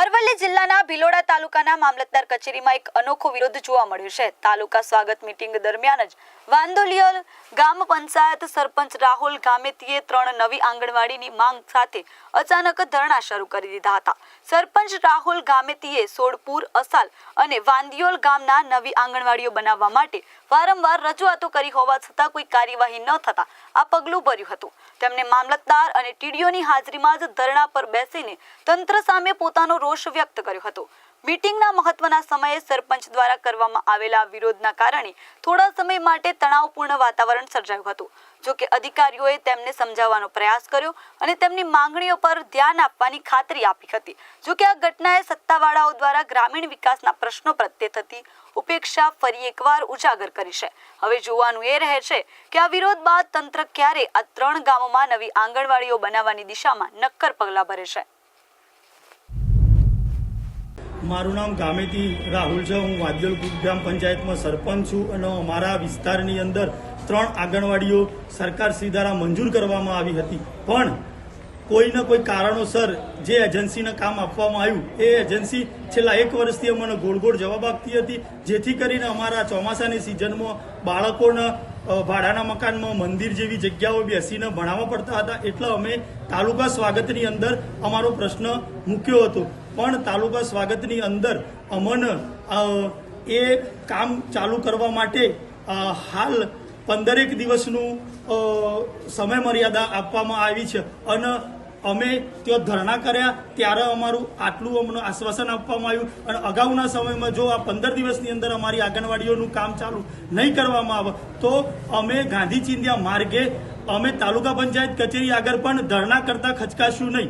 અરવલ્લી જિલ્લાના ભિલોડા તાલુકાના મામલતદાર કચેરીમાં એક અનોખો વિરોધ જોવા મળ્યો છે. તાલુકા સ્વાગત મીટિંગ દરમિયાન જ વાંદોલિયલ ગામ પંચાયત સરપંચ રાહુલ ગામેતીએ ત્રણ નવી આંગણવાડીની માંગ સાથે અચાનક ધરણા શરૂ કરી દીધા હતા. સરપંચ રાહુલ ગામેતીએ સોડપુર અસાલ અને વાંદિયોલ ગામના નવી આંગણવાડીઓ બનાવવા માટે વારંવાર રજૂઆતો કરી હોવા છતાં કોઈ કાર્યવાહી ન થતા આ પગલું ભર્યું હતું. તેમણે મામલતદાર અને ટીડીઓની હાજરીમાં જ ધરણા પર બેસીને તંત્ર સામે પોતાનો રોષ વ્યક્ત કર્યો હતો. મીટિંગના મહત્વના સમયે સરપંચ દ્વારા કરવામાં આવેલા વિરોધના કારણે થોડા સમય માટે તણાવપૂર્ણ વાતાવરણ સર્જાયું હતું. જો કે અધિકારીઓએ તેમને સમજાવવાનો પ્રયાસ કર્યો અને તેમની માંગણીઓ પર ધ્યાન આપવાની ખાતરી આપી હતી. જો કે આ ઘટનાએ સત્તાવાળાઓ દ્વારા ગ્રામીણ વિકાસના પ્રશ્નો પ્રત્યે થતી ઉપેક્ષા ફરી એકવાર ઉજાગર કરી છે. હવે જોવાનું એ રહે છે કે આ વિરોધ બાદ તંત્ર ક્યારે આ ત્રણ ગામોમાં નવી આંગણવાડીઓ બનાવવાની દિશામાં નક્કર પગલાં ભરે છે. મારું નામ ગામેતી રાહુલ છે. હું વાદ્યોલ ગ્રામ પંચાયતમાં સરપંચ છું અને અમારા વિસ્તારની અંદર ત્રણ આંગણવાડીઓ સરકાર શ્રી દ્વારા મંજૂર કરવામાં આવી હતી. પણ કોઈને કોઈ કારણોસર જે એજન્સીને કામ આપવામાં આવ્યું, એ એજન્સી છેલ્લા એક વર્ષથી અમને ગોળ ગોળ જવાબ આપતી હતી, જેથી કરીને અમારા ચોમાસાની સિઝનમાં બાળકોને ભાડાના મકાનમાં, મંદિર જેવી જગ્યાઓ બેસીને ભણાવવા પડતા હતા. એટલે અમે તાલુકા સ્વાગતની અંદર અમારો પ્રશ્ન મૂક્યો હતો. પણ તાલુકા સ્વાગતની અંદર અમને એ કામ ચાલુ કરવા માટે હાલ પંદરેક દિવસનું સમય મર્યાદા આપવામાં આવી છે. અને અમે ત્યાં ધરણા કર્યા, ત્યારે અમારું આટલું અમને આશ્વાસન આપવામાં આવ્યું અને અગાઉના સમયમાં જો આ પંદર દિવસની અંદર અમારી આંગણવાડીઓનું કામ ચાલુ નહીં કરવામાં આવે, તો અમે ગાંધી ચિંધ્યા માર્ગે, અમે તાલુકા પંચાયત કચેરી આગળ પણ ધરણા કરતા ખચકાશું નહીં.